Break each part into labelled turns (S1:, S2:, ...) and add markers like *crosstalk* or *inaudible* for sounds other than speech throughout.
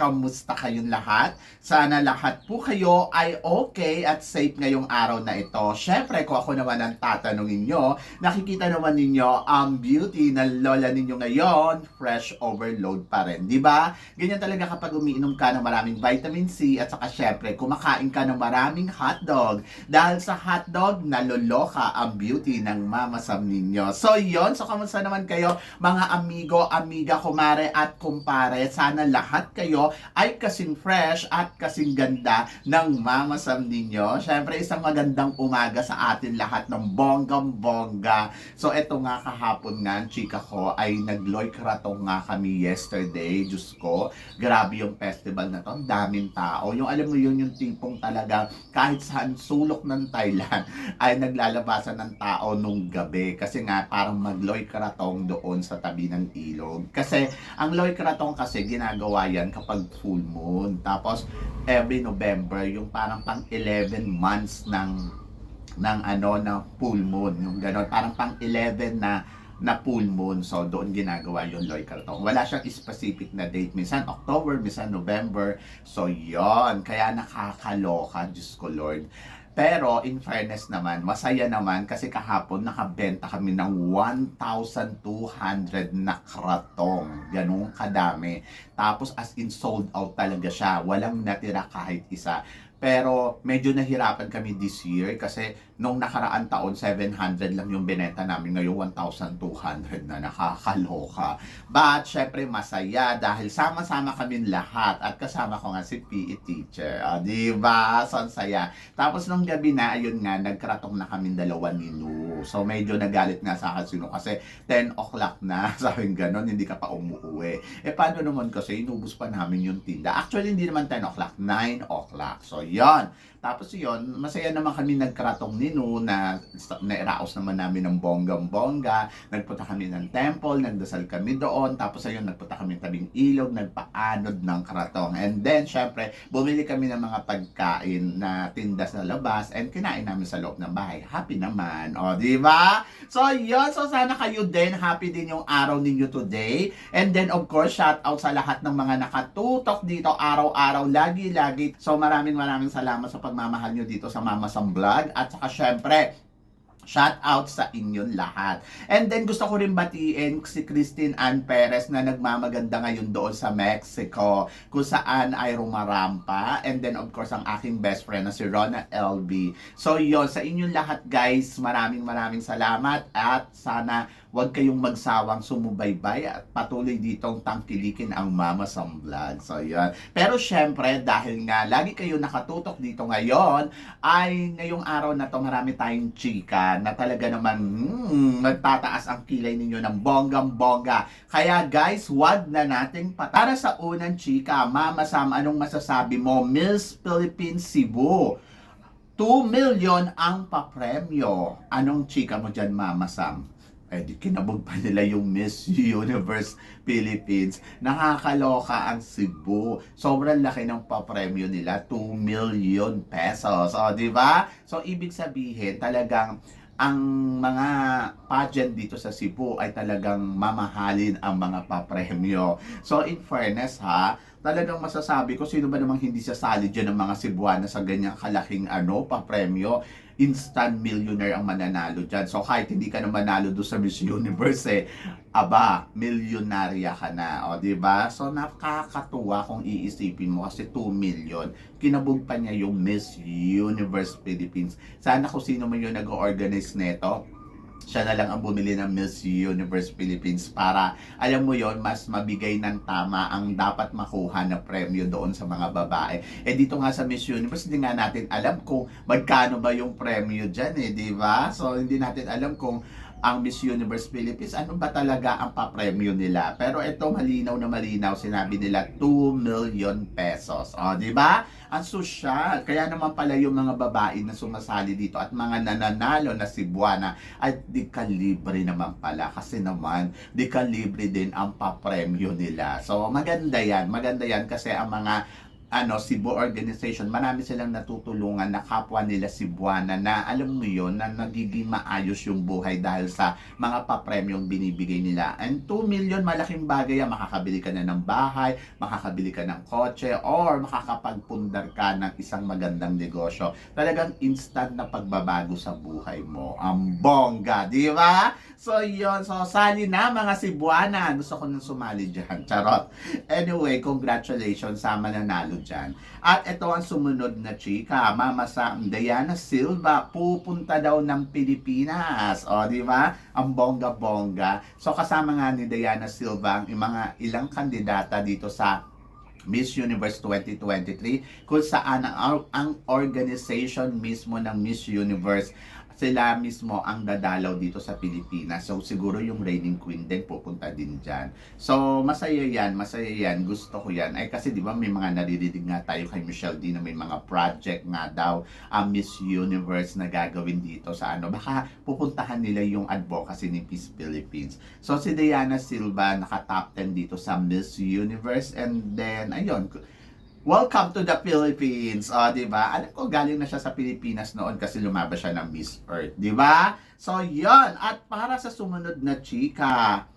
S1: Kamusta kayong lahat? Sana lahat po kayo ay okay at safe ngayong araw na ito. Syempre, kung ako naman ang tatanungin nyo, nakikita naman ninyo ang beauty ng lola ninyo ngayon, fresh overload pa rin. di ba? Ganyan talaga kapag umiinom ka ng maraming vitamin C at saka syempre, kumakain ka ng maraming hotdog. Dahil sa hotdog, naloloka ang beauty ng mama Sam ninyo. So yon so kamusta naman kayo mga amigo, amiga, kumare at kumpare. Sana lahat kayo ay kasing fresh at kasing ganda ng mama Sam ninyo. Syempre isang magandang umaga sa atin lahat ng bonggang bongga. So eto nga kahapon nga, chika ko ay nagloy karatong nga kami yesterday. Diyos ko, grabe yung festival na to. Ang daming tao. Yung alam mo yun, yung tipong talaga kahit saan sulok ng Thailand *laughs* ay naglalabasan ng tao nung gabi. Kasi nga parang magloy karatong doon sa tabi ng ilog. Kasi ang loy karatong kasi ginagawa yan kapag full moon. Tapos every November, yung parang pang 11 months ng ng ano na full moon, yung gano'n, parang pang 11 na na full moon. So, doon ginagawa yung Loy Cartong. Wala siyang specific na date. Minsan October, minsan November. So, yon Kaya nakakaloka, Diyos ko Lord. Pero, in fairness naman, masaya naman kasi kahapon nakabenta kami ng 1,200 na kratong. Ganun kadami. Tapos, as in sold out talaga siya. Walang natira kahit isa. Pero medyo nahirapan kami this year kasi nung nakaraan taon 700 lang yung binenta namin ngayon 1,200 na nakakaloka. But syempre masaya dahil sama-sama kami lahat at kasama ko nga si PE teacher. Ah, di ba? Saya. Tapos nung gabi na ayun nga nagkratong na kami dalawa ni Lu. So medyo nagalit nga sa akin sino kasi 10 o'clock na *laughs* sabi ganon hindi ka pa umuwi. Eh paano naman kasi inubos pa namin yung tinda. Actually hindi naman 10 o'clock, 9 o'clock. So yon. Tapos yon, masaya naman kami nagkratong ni Nu na nairaos naman namin ng bonggang-bongga. Nagpunta kami ng temple, nagdasal kami doon. Tapos ayun, nagpunta kami tabing ilog, nagpaanod ng kratong. And then, syempre, bumili kami ng mga pagkain na tinda sa labas and kinain namin sa loob ng bahay. Happy naman. O, di ba? So, yun. So, sana kayo din. Happy din yung araw ninyo today. And then, of course, shout out sa lahat ng mga nakatutok dito araw-araw, lagi-lagi. So, maraming maraming salamat sa pagmamahal nyo dito sa Mama Sam Vlog. At saka, syempre, Shout out sa inyong lahat. And then gusto ko rin batiin si Christine Ann Perez na nagmamaganda ngayon doon sa Mexico kung saan ay rumarampa. And then of course ang aking best friend na si Rona LB. So yon sa inyong lahat guys, maraming maraming salamat at sana huwag kayong magsawang sumubaybay at patuloy ditong tangkilikin ang Mama Sam Vlog. So, yun. Pero syempre, dahil nga lagi kayo nakatutok dito ngayon, ay ngayong araw na to marami tayong chika na talaga naman hmm, magtataas ang kilay ninyo ng bonggang-bongga. Kaya guys, wag na nating pat- Para sa unang chika, Mama Sam, anong masasabi mo? Miss Philippines Cebu. 2 million ang papremyo. Anong chika mo dyan, Mama Sam? eh kinabog pa nila yung Miss Universe Philippines. Nakakaloka ang Cebu. Sobrang laki ng papremyo nila, 2 million pesos. O, di ba? So, ibig sabihin, talagang ang mga pageant dito sa Cebu ay talagang mamahalin ang mga papremyo. So, in fairness ha, talagang masasabi ko, sino ba namang hindi sasali dyan ng mga Cebuana sa ganyang kalaking ano, papremyo? instant millionaire ang mananalo dyan. So kahit hindi ka na manalo doon sa Miss Universe eh, aba, milyonarya ka na. O, di ba? So nakakatuwa kung iisipin mo kasi 2 million. Kinabog pa niya yung Miss Universe Philippines. Sana kung sino man yung nag-organize nito, siya na lang ang bumili ng Miss Universe Philippines para, alam mo yon mas mabigay ng tama ang dapat makuha na premyo doon sa mga babae. Eh dito nga sa Miss Universe, hindi nga natin alam kung magkano ba yung premyo dyan eh, di ba? So hindi natin alam kung ang Miss Universe Philippines, ano ba talaga ang papremyo nila? Pero ito malinaw na malinaw, sinabi nila 2 million pesos. O, di ba? Ang sosyal. Kaya naman pala yung mga babae na sumasali dito at mga nananalo na si Buwana ay di kalibre naman pala. Kasi naman, di kalibre din ang papremyo nila. So, maganda yan. Maganda yan kasi ang mga ano, Cebu Organization, marami silang natutulungan na kapwa nila Cebuana na alam mo yon na nagiging maayos yung buhay dahil sa mga papremyong binibigay nila. And 2 million, malaking bagay yan. Makakabili ka na ng bahay, makakabili ka ng kotse, or makakapagpundar ka ng isang magandang negosyo. Talagang instant na pagbabago sa buhay mo. Ang bongga, di ba? So, yon So, sali na mga Cebuana. Gusto ko nang sumali dyan. Charot. Anyway, congratulations sa mananalo dyan. At ito ang sumunod na chika, Mama Sam Diana Silva, pupunta daw ng Pilipinas. O, di ba? Ang bongga-bongga. So, kasama nga ni Diana Silva ang mga ilang kandidata dito sa Miss Universe 2023 kung saan ang, ang organization mismo ng Miss Universe sila mismo ang dadalaw dito sa Pilipinas. So, siguro yung reigning queen din pupunta din dyan. So, masaya yan, masaya yan. Gusto ko yan. Ay, kasi di ba may mga naririnig nga tayo kay Michelle D na may mga project nga daw ang Miss Universe na gagawin dito sa ano. Baka pupuntahan nila yung advocacy ni Peace Philippines. So, si Diana Silva naka-top 10 dito sa Miss Universe. And then, ayun, Welcome to the Philippines. O, di ba? Alam ko galing na siya sa Pilipinas noon kasi lumabas siya ng Miss Earth, di ba? So, yon At para sa sumunod na chika,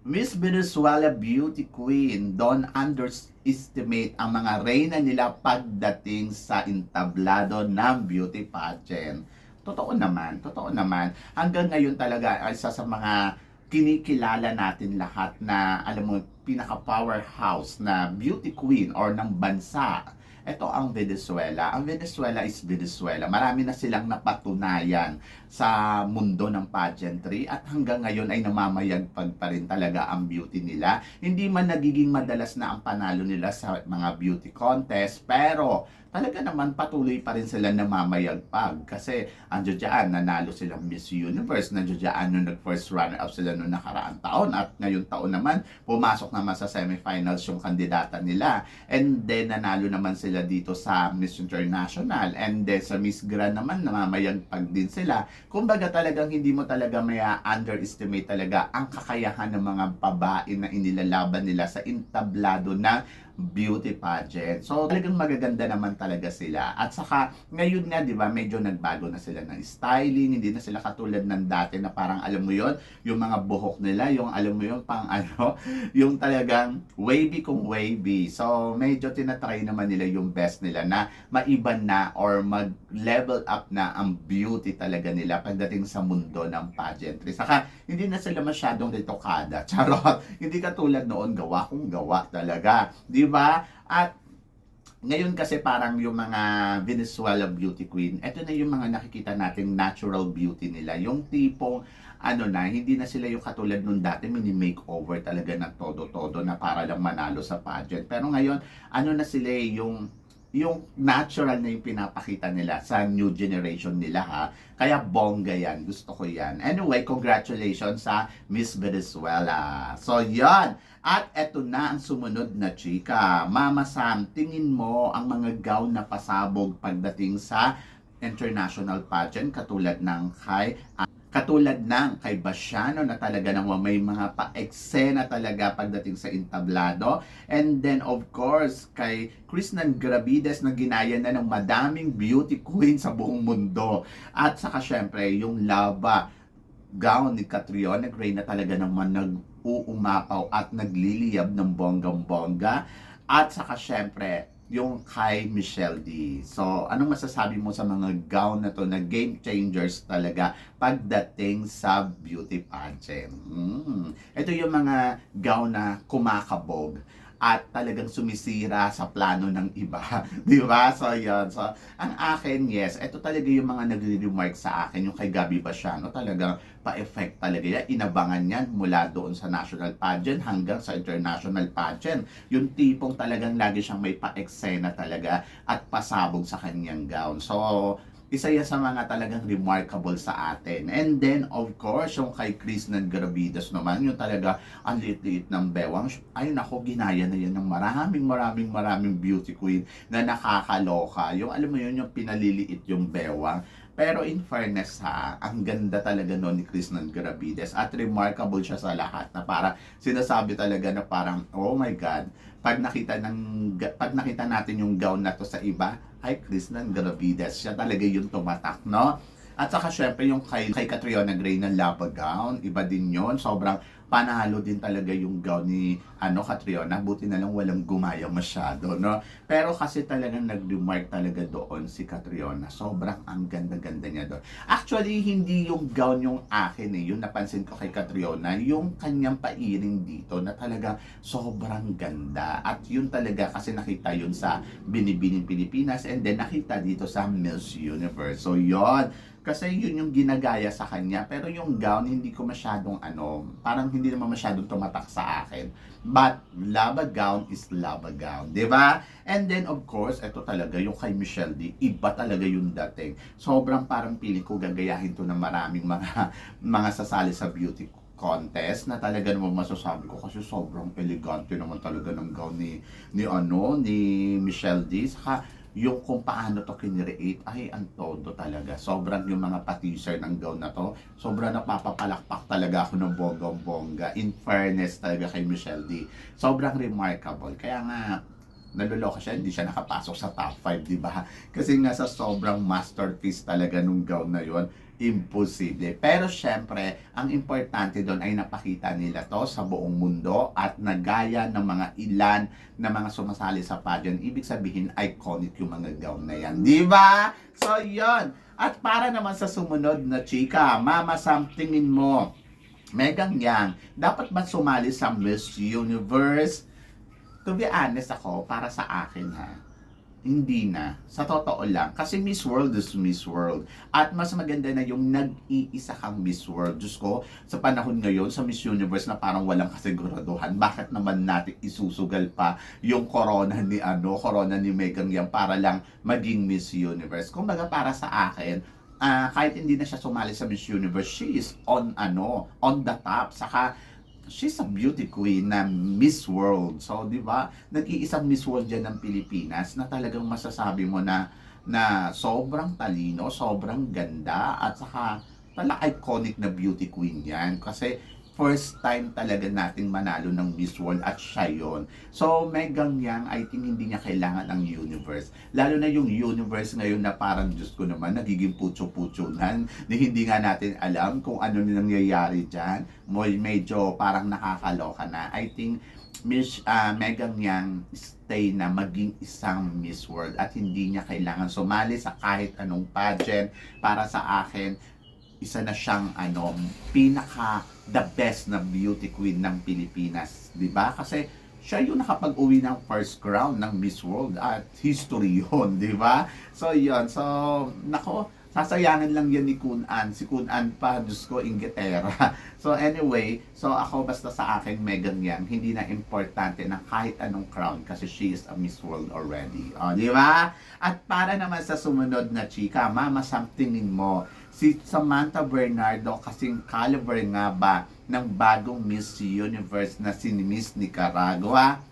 S1: Miss Venezuela Beauty Queen, don't underestimate ang mga reyna nila pagdating sa entablado ng beauty pageant. Totoo naman, totoo naman. Hanggang ngayon talaga, isa sa mga kinikilala natin lahat na, alam mo, pinaka-powerhouse na beauty queen or ng bansa. Ito ang Venezuela. Ang Venezuela is Venezuela. Marami na silang napatunayan sa mundo ng pageantry at hanggang ngayon ay namamayagpag pa rin talaga ang beauty nila. Hindi man nagiging madalas na ang panalo nila sa mga beauty contest pero talaga naman patuloy pa rin sila namamayagpag kasi andyo dyan, nanalo silang Miss Universe, nandiyo dyan nung nag-first runner-up sila noong nakaraang taon at ngayon taon naman, pumasok naman sa semifinals yung kandidata nila and then nanalo naman sila dito sa Miss International and then sa Miss Grand naman, namamayagpag din sila. Kumbaga talagang hindi mo talaga may underestimate talaga ang kakayahan ng mga babae na inilalaban nila sa intablado na beauty pageant. So, talagang magaganda naman talaga sila. At saka, ngayon nga, di ba, medyo nagbago na sila ng styling. Hindi na sila katulad ng dati na parang, alam mo yon yung mga buhok nila, yung alam mo yung pang ano, *laughs* yung talagang wavy kung wavy. So, medyo tinatry naman nila yung best nila na maiban na or mag-level up na ang beauty talaga nila pagdating sa mundo ng pageantry. Saka, hindi na sila masyadong retokada. *laughs* Charot. Hindi katulad noon, gawa kung gawa talaga. Di ba? At ngayon kasi parang yung mga Venezuela beauty queen, eto na yung mga nakikita nating natural beauty nila. Yung tipong ano na, hindi na sila yung katulad nung dati, mini-makeover talaga na todo-todo na para lang manalo sa pageant. Pero ngayon, ano na sila eh, yung yung natural na yung pinapakita nila sa new generation nila ha. Kaya bongga yan. Gusto ko yan. Anyway, congratulations sa Miss Venezuela. So, yan. At eto na ang sumunod na chika. Mama Sam, tingin mo ang mga gown na pasabog pagdating sa international pageant katulad ng kay Katulad ng kay Basiano na talaga naman may mga pa-eksena talaga pagdating sa entablado. And then of course kay Krishnan Gravides na ginaya na ng madaming beauty queen sa buong mundo. At saka syempre yung lava gown ni Catriona Gray na talaga naman nag-uumapaw at nagliliyab ng bonggang-bongga. At saka syempre, yung kay Michelle D. So, anong masasabi mo sa mga gown na to na game changers talaga pagdating sa beauty pageant? Mm. Ito yung mga gown na kumakabog at talagang sumisira sa plano ng iba. *laughs* Di ba? So, yun. So, ang akin, yes, ito talaga yung mga nagre-remark sa akin, yung kay Gabi Basiano, talagang pa-effect talaga yan. Inabangan yan mula doon sa national pageant hanggang sa international pageant. Yung tipong talagang lagi siyang may pa-eksena talaga at pasabog sa kanyang gown. So, isa yan sa mga talagang remarkable sa atin. And then, of course, yung kay Chris Gravidas naman, yung talaga ang liit-liit ng bewang. Ay, nako, ginaya na yan ng maraming, maraming, maraming beauty queen na nakakaloka. Yung, alam mo yun, yung pinaliliit yung bewang. Pero in fairness ha, ang ganda talaga noon ni Chris Gravides at remarkable siya sa lahat na parang sinasabi talaga na parang oh my god, pag nakita ng pag nakita natin yung gown na to sa iba, ay Chris ng Gravides, siya talaga yung tumatak, no? At saka syempre yung kay, kay Catriona Gray ng lava gown, iba din yon sobrang panalo din talaga yung gown ni ano Catriona, buti na lang walang gumaya masyado, no? Pero kasi talagang nag-remark talaga doon si Catriona, sobrang ang ganda-ganda niya doon. Actually, hindi yung gown yung akin eh, yung napansin ko kay Catriona, yung kanyang pairing dito na talaga sobrang ganda. At yun talaga kasi nakita yun sa Binibining Pilipinas and then nakita dito sa Miss Universe. So yon kasi yun yung ginagaya sa kanya. Pero yung gown, hindi ko masyadong ano, parang hindi naman masyadong tumatak sa akin. But, lava gown is lava gown. 'di ba? And then, of course, ito talaga, yung kay Michelle D, iba talaga yung dating. Sobrang parang piling ko gagayahin to ng maraming mga, *laughs* mga sasali sa beauty contest na talaga naman masasabi ko kasi sobrang elegante naman talaga ng gown ni ni ano ni Michelle D saka yung kung paano to kinreate, ay ang todo talaga. Sobrang yung mga patiser ng gown na to, sobrang napapapalakpak talaga ako ng bonggang-bongga. In fairness talaga kay Michelle D. Sobrang remarkable. Kaya nga, naluloko siya, hindi siya nakapasok sa top 5, di ba? Kasi nga sa sobrang masterpiece talaga nung gown na yon imposible. Pero syempre, ang importante doon ay napakita nila to sa buong mundo at nagaya ng mga ilan na mga sumasali sa pageant. Ibig sabihin, iconic yung mga gown na yan. Di ba? So, yon At para naman sa sumunod na chika, Mama, somethingin mo. Megang Yang, dapat ba sumali sa Miss Universe? To be honest ako, para sa akin ha, hindi na. Sa totoo lang. Kasi Miss World is Miss World. At mas maganda na yung nag-iisa kang Miss World. Diyos ko, sa panahon ngayon, sa Miss Universe na parang walang kasiguraduhan, bakit naman natin isusugal pa yung corona ni ano, corona ni Megan Yang para lang maging Miss Universe. Kumbaga para sa akin, ah, kahit hindi na siya sumali sa Miss Universe, she is on ano, on the top. Saka she's a beauty queen na Miss World. So, di ba, nag-iisang Miss World dyan ng Pilipinas na talagang masasabi mo na na sobrang talino, sobrang ganda, at saka pala iconic na beauty queen yan. Kasi first time talaga nating manalo ng Miss World at siya yun. So, Megang Yang, I think hindi niya kailangan ng universe. Lalo na yung universe ngayon na parang, Diyos ko naman, nagiging putyo-putyonan. Na hindi nga natin alam kung ano na nangyayari dyan. Medyo parang nakakaloka na. I think Miss uh, Megang Yang stay na maging isang Miss World at hindi niya kailangan sumali sa kahit anong pageant para sa akin isa na siyang ano pinaka the best na beauty queen ng Pilipinas, 'di ba? Kasi siya yung nakapag-uwi ng first crown ng Miss World at history *laughs* yun, di ba? So, yun. So, nako, sasayangin lang yan ni Kun An. Si Kun An pa, Diyos ko, ingetera. *laughs* so anyway, so ako basta sa akin, Megan yan, hindi na importante na kahit anong crown kasi she is a Miss World already. O, di ba? At para naman sa sumunod na chika, mama, somethingin mo. Si Samantha Bernardo kasing caliber nga ba ng bagong Miss Universe na si Miss Nicaragua?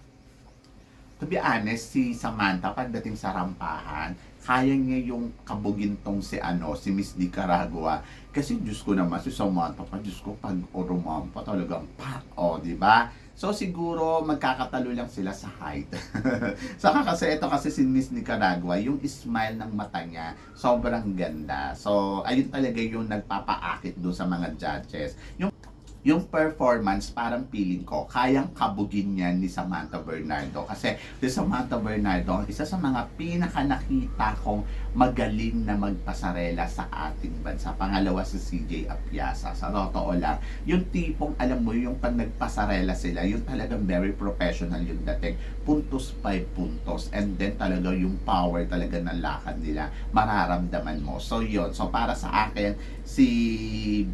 S1: To be honest, si Samantha pagdating sa rampahan, kaya niya yung kabugintong si ano, si Miss Nicaragua. Kasi Diyos ko naman, si Samantha pa, Diyos ko, pag orumampa talagang pak, o, di ba? So siguro magkakatalo lang sila sa height. *laughs* Saka kasi ito kasi si Miss Nicaragua, yung smile ng mata niya, sobrang ganda. So ayun talaga yung nagpapaakit doon sa mga judges. Yung yung performance, parang feeling ko, kayang kabugin niya ni Samantha Bernardo. Kasi si Samantha Bernardo, isa sa mga pinaka nakita kong magaling na magpasarela sa ating bansa. Pangalawa si CJ Apiasa. Sa totoo lang, yung tipong, alam mo, yung pag nagpasarela sila, yung talagang very professional yung dating. Puntos by puntos. And then talaga yung power talaga ng lakad nila, mararamdaman mo. So yun. So para sa akin, si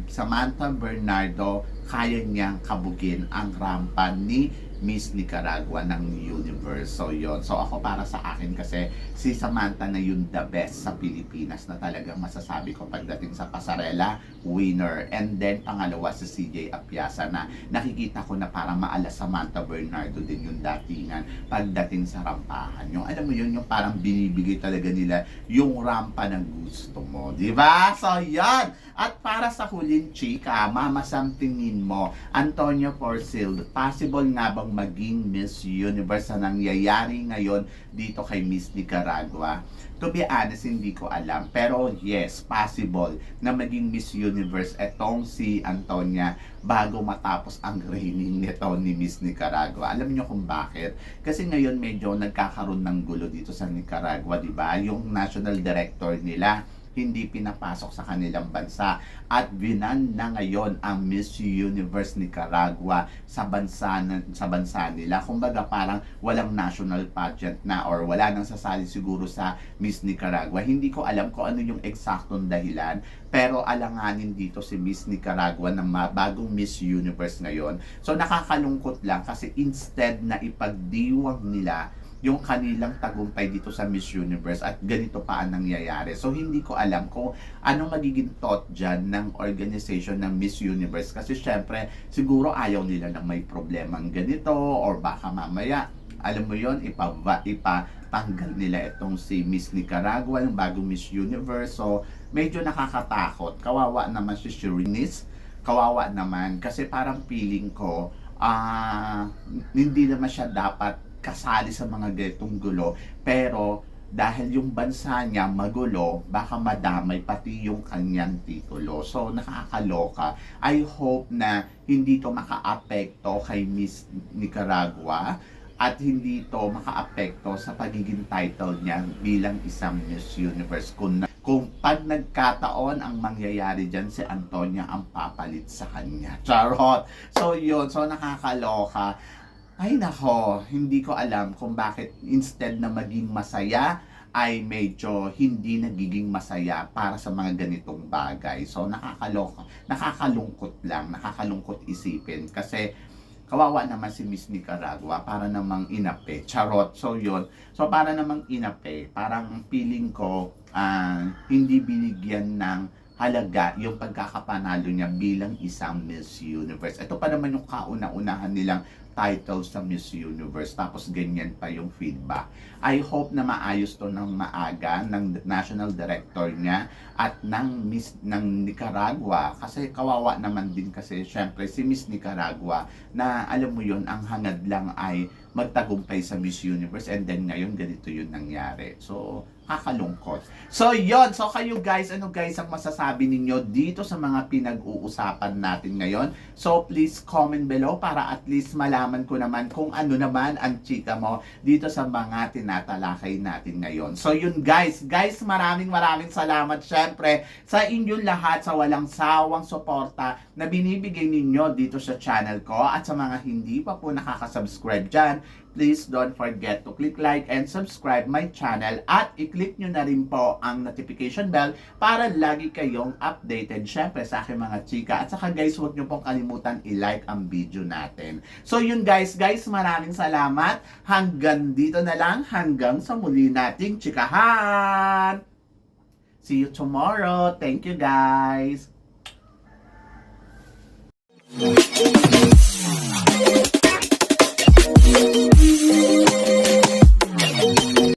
S1: Samantha Bernardo, kaya niyang kabugin ang rampa ni Miss Nicaragua ng universe. So yon So ako para sa akin kasi si Samantha na yun the best sa Pilipinas na talagang masasabi ko pagdating sa pasarela, winner. And then pangalawa si CJ Apiasa na nakikita ko na parang maala Samantha Bernardo din yung datingan pagdating sa rampahan. Yung alam mo yun, yung parang binibigay talaga nila yung rampa ng gusto mo. Di ba? So yan! At para sa huling chika, mama somethingin mo, Antonio Porcil, possible nga bang maging Miss Universe na nangyayari ngayon dito kay Miss Nicaragua? To be honest, hindi ko alam. Pero yes, possible na maging Miss Universe etong si Antonia bago matapos ang reigning nito ni Miss Nicaragua. Alam niyo kung bakit? Kasi ngayon medyo nagkakaroon ng gulo dito sa Nicaragua, di ba? Yung national director nila, hindi pinapasok sa kanilang bansa at binan na ngayon ang Miss Universe Nicaragua sa bansa sa bansa nila. Kumbaga parang walang national pageant na or wala nang sasali siguro sa Miss Nicaragua. Hindi ko alam kung ano yung eksaktong dahilan pero alanganin dito si Miss Nicaragua na bagong Miss Universe ngayon. So nakakalungkot lang kasi instead na ipagdiwang nila yung kanilang tagumpay dito sa Miss Universe at ganito pa ang nangyayari. So hindi ko alam kung ano magiging thought dyan ng organization ng Miss Universe. Kasi syempre siguro ayaw nila na may problemang ganito or baka mamaya alam mo yon ipa, ipatanggal nila itong si Miss Nicaragua yung bagong Miss Universe. So medyo nakakatakot. Kawawa naman si Shirinis kawawa naman. Kasi parang feeling ko ah hindi naman siya dapat kasali sa mga ganitong gulo pero dahil yung bansa niya magulo, baka madamay pati yung kanyang titulo. So, nakakaloka. I hope na hindi to makaapekto kay Miss Nicaragua at hindi to makaapekto sa pagiging title niya bilang isang Miss Universe. Kung, kung pag nagkataon ang mangyayari dyan, si Antonia ang papalit sa kanya. *laughs* Charot! So, yun. So, nakakaloka. Ay nako, hindi ko alam kung bakit instead na maging masaya ay medyo hindi nagiging masaya para sa mga ganitong bagay. So nakakaloka, nakakalungkot lang, nakakalungkot isipin kasi kawawa naman si Miss Nicaragua para namang inape. Charot. So yun. So para namang inape, parang feeling ko ah, hindi binigyan ng halaga yung pagkakapanalo niya bilang isang Miss Universe. Ito pa naman yung kauna-unahan nilang title sa Miss Universe. Tapos ganyan pa yung feedback. I hope na maayos to ng maaga ng national director niya at ng Miss ng Nicaragua kasi kawawa naman din kasi syempre si Miss Nicaragua na alam mo yon ang hangad lang ay magtagumpay sa Miss Universe and then ngayon ganito yun nangyari. So kakalungkot. So yon so kayo guys, ano guys ang masasabi ninyo dito sa mga pinag-uusapan natin ngayon? So please comment below para at least malaman ko naman kung ano naman ang chika mo dito sa mga tinatalakay natin ngayon. So yun guys, guys maraming maraming salamat syempre sa inyong lahat sa walang sawang suporta na binibigay ninyo dito sa channel ko at sa mga hindi pa po nakaka-subscribe dyan, please don't forget to click like and subscribe my channel at i-click click nyo na rin po ang notification bell para lagi kayong updated syempre sa aking mga chika. At saka guys, huwag nyo pong kalimutan i-like ang video natin. So yun guys, guys, maraming salamat. Hanggang dito na lang, hanggang sa muli nating chikahan! See you tomorrow. Thank you guys. Thank you.